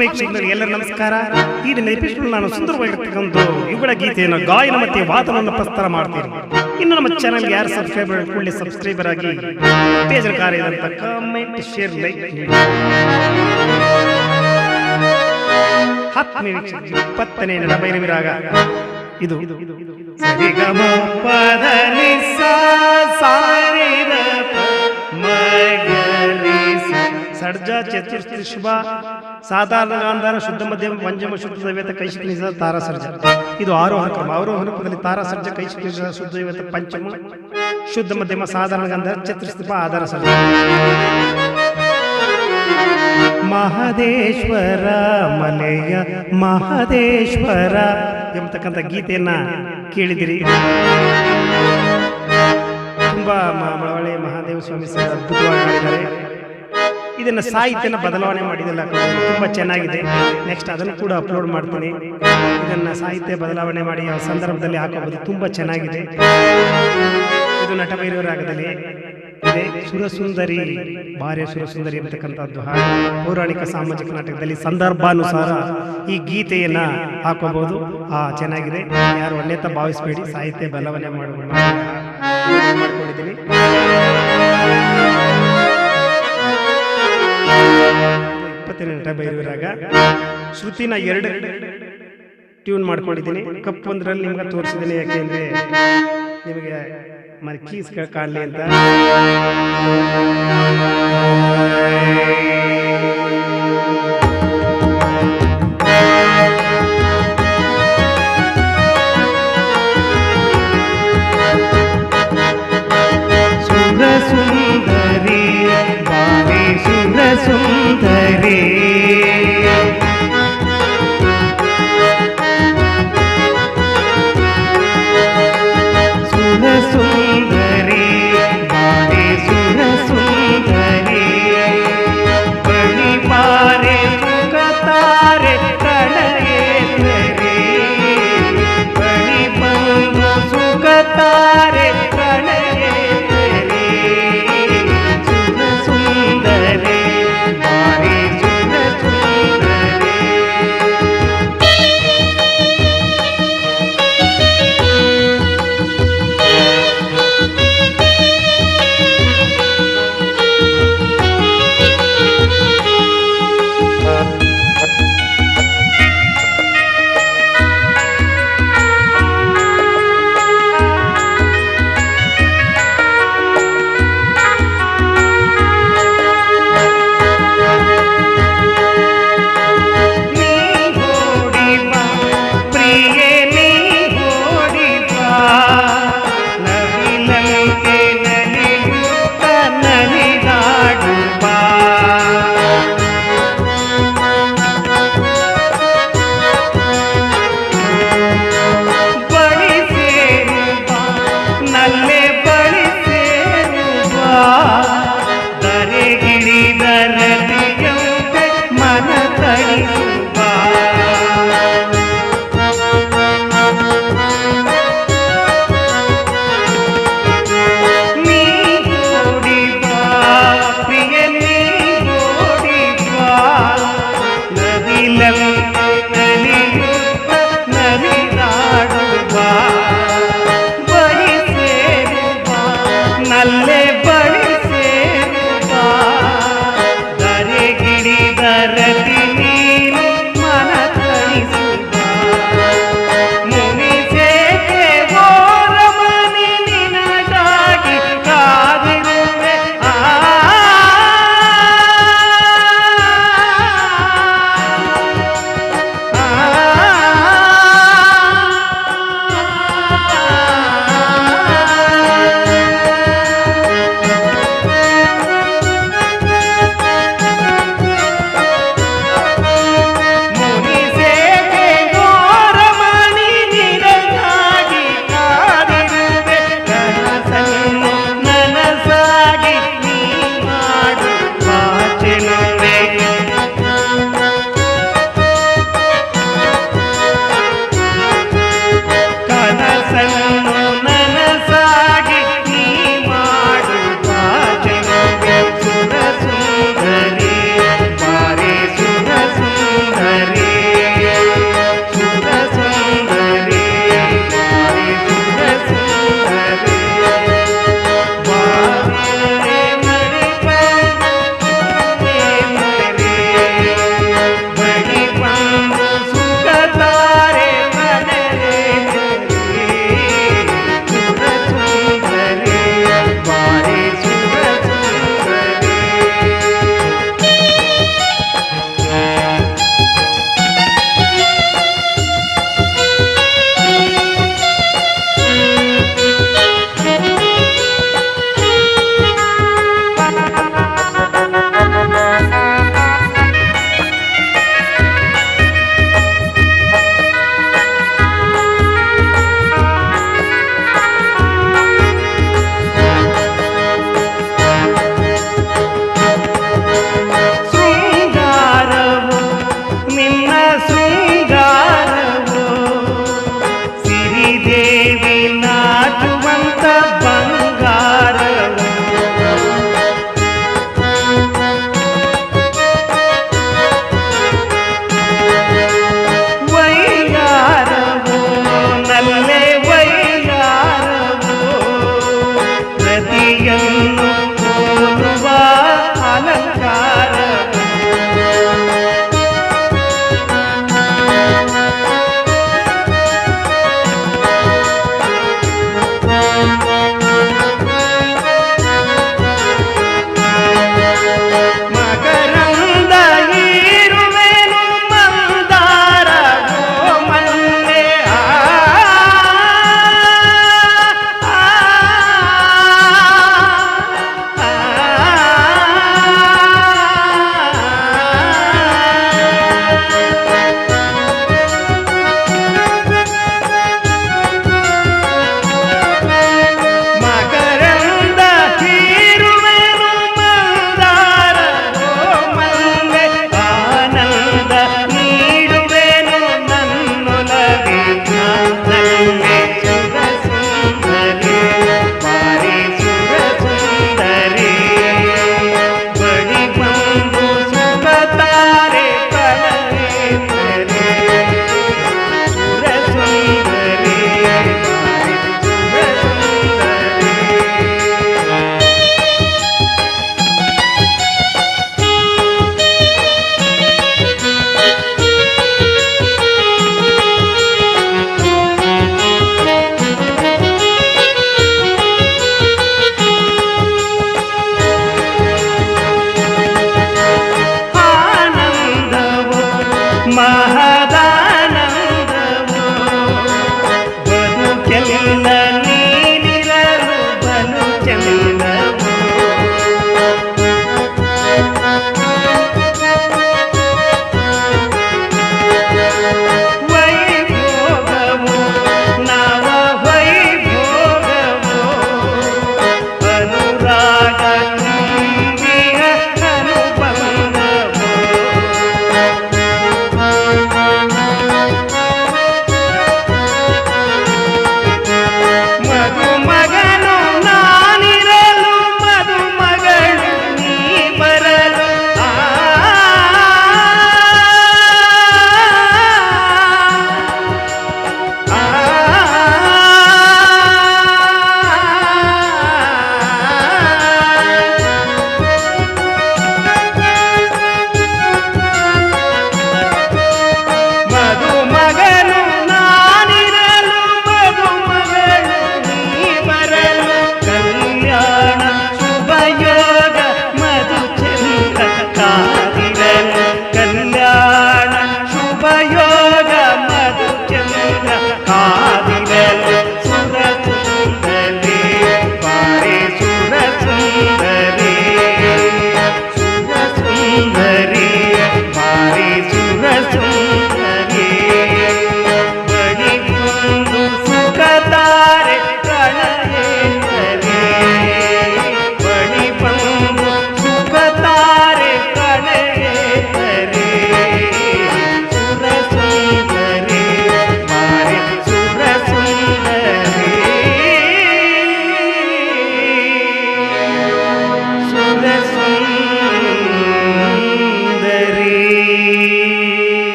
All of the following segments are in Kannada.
ವೀಕ್ಷಕರಿಗೆ ಎಲ್ಲರ ನಮಸ್ಕಾರ. ಈ ದಿನ ನಾನು ಸುಂದರವಾಗಿರ್ತಕ್ಕಂಥ ಇವುಗಳ ಗೀತೆಯನ್ನು ಗಾಯನ ಮತ್ತೆ ವಾದನವನ್ನು ಪ್ರಸ್ತಾರ ಮಾಡ್ತೀನಿ. ಇನ್ನು ನಮ್ಮ ಚಾನಲ್ ಯಾರು ಸಬ್ಸ್ಕ್ರೈಬರ್ ಕೂಡಲೇ ಸಬ್ಸ್ಕ್ರೈಬರ್ ಆಗಿ ಉತ್ತೇಜನ ಕಾರ್ಯದಂತ ಕಮೆಂಟ್ ಶೇರ್ ಲೈಕ್ ಹತ್ತನೇ ವೀಕ್ಷಕ ಇಪ್ಪತ್ತನೇ ನಡಬೈರವಿ ರಾಗ. ಇದು ಸರಿಗಮ ಪದ ನಿ ಸಾ ಸಾರಿದ ಸ. ಸಡ್ಜ ಚತುರ್ಥಿ ಶುಭ. ಸಾಧಾರಣ ಗಾಂಧಾರ ಶುದ್ಧ ಮಧ್ಯಮ ಪಂಚಮ ಶುದ್ಧ ದೈವತ, ಕೈಶಿಕ ನಿಜ, ತಾರಾಸರ್ಜ. ಇದು ಆರೋಹಣ ಕ್ರಮ. ಆರೋಹಣ ಕ್ರಮದಲ್ಲಿ ತಾರಾಸರ್ಜ, ಕೈಶಿಕ ನಿಜ, ಶುದ್ಧ ದೈವತ, ಪಂಚಮ ಶುದ್ಧ ಮಧ್ಯಮ ಸಾಧಾರಣ ಗಾಂಧಾರ ಚತುರ್ಥಿ ಆಧಾರ ಸರ್ಜ. ಮಹದೇಶ್ವರ ಮಲೆಯ ಮಹದೇಶ್ವರ ಎಂಬತಕ್ಕಂಥ ಗೀತೆಯನ್ನ ಕೇಳಿದಿರಿ. ತುಂಬಾ ಮಳವಳ್ಳಿ ಮಹಾದೇವ ಸ್ವಾಮಿ ಸರ್ ಅದ್ಭುತವಾಗಿ ಮಾಡಿದ್ದಾರೆ. ಇದನ್ನ ಸಾಹಿತ್ಯನ ಬದಲಾವಣೆ ಮಾಡಿದಲ್ಲ ತುಂಬ ಚೆನ್ನಾಗಿದೆ. ನೆಕ್ಸ್ಟ್ ಅದನ್ನು ಕೂಡ ಅಪ್ಲೋಡ್ ಮಾಡ್ತೀನಿ. ಇದನ್ನ ಸಾಹಿತ್ಯ ಬದಲಾವಣೆ ಮಾಡಿ ಆ ಸಂದರ್ಭದಲ್ಲಿ ಹಾಕೋಬೋದು. ತುಂಬ ಚೆನ್ನಾಗಿದೆ. ಇದು ನಟ ರಾಗದಲ್ಲಿ ಇದೆ. ಸುರಸುಂದರಿ ಭಾರ್ಯ ಸುರಸುಂದರಿ ಅಂತಕ್ಕಂಥದ್ದು ಹಾಗೆ ಪೌರಾಣಿಕ ಸಾಮಾಜಿಕ ನಾಟಕದಲ್ಲಿ ಸಂದರ್ಭಾನುಸಾರ ಈ ಗೀತೆಯನ್ನು ಹಾಕೋಬಹುದು ಆ, ಚೆನ್ನಾಗಿದೆ. ಯಾರು ಅನ್ಯತ ಭಾವಿಸ್ಬೇಡಿ. ಸಾಹಿತ್ಯ ಬದಲಾವಣೆ ಮಾಡುವ ಶ್ರುತಿನ ಎರಡು ಟ್ಯೂನ್ ಮಾಡ್ಕೊಂಡಿದ್ದೀನಿ. ಕಪ್ಪು ಒಂದರಲ್ಲಿ ನಿಮ್ಗೆ ತೋರಿಸಿದ್ದೀನಿ. ಯಾಕೆಂದ್ರೆ ನಿಮಗೆ ಮರ್ಕೀಸ್ ಕೀಸ್ ಕಾಣಲಿ ಅಂತ. ಸುರ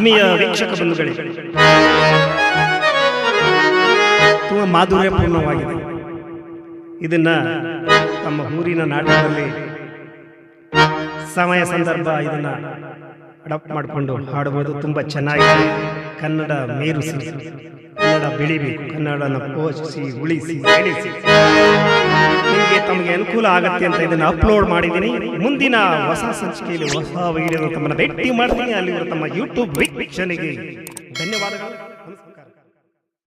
ಆತ್ಮೀಯ ವೀಕ್ಷಕ ಬಂಧುಗಳೇ ತುಂಬ ಮಾಧುರ್ಯಪೂರ್ಣವಾಗಿದೆ. ಇದನ್ನ ನಮ್ಮ ಊರಿನ ನಾಟಕದಲ್ಲಿ ಸಮಯ ಸಂದರ್ಭ ಇದನ್ನ ಅಡಾಪ್ಟ್ ಮಾಡಿಕೊಂಡು ಹಾಡಬಹುದು ತುಂಬಾ ಚೆನ್ನಾಗಿದೆ ಕನ್ನಡ ಮೇರುಸಿ ಕನ್ನಡ ಬೆಳಿಬೇಕು ಕನ್ನಡನ ಪೋಷಿಸಿ ಉಳಿಸಿ ಬೆಳೆಸಿ. ನಿಮಗೆ ತಮಗೆ ಅನುಕೂಲ ಆಗತ್ತೆ ಅಂತ ಇದನ್ನು ಅಪ್ಲೋಡ್ ಮಾಡಿದ್ದೀನಿ. ಮುಂದಿನ ಹೊಸ ಸಂಚಿಕೆಯಲ್ಲಿ ಹೊಸ ವಿಡಿಯೋ ತಮ್ಮನ್ನು ಭೇಟಿ ಮಾಡ್ತೀನಿ. ಅಲ್ಲಿ ತಮ್ಮ ಯೂಟ್ಯೂಬ್ ವೀಕ್ಷಣೆಗೆ ಧನ್ಯವಾದಗಳು.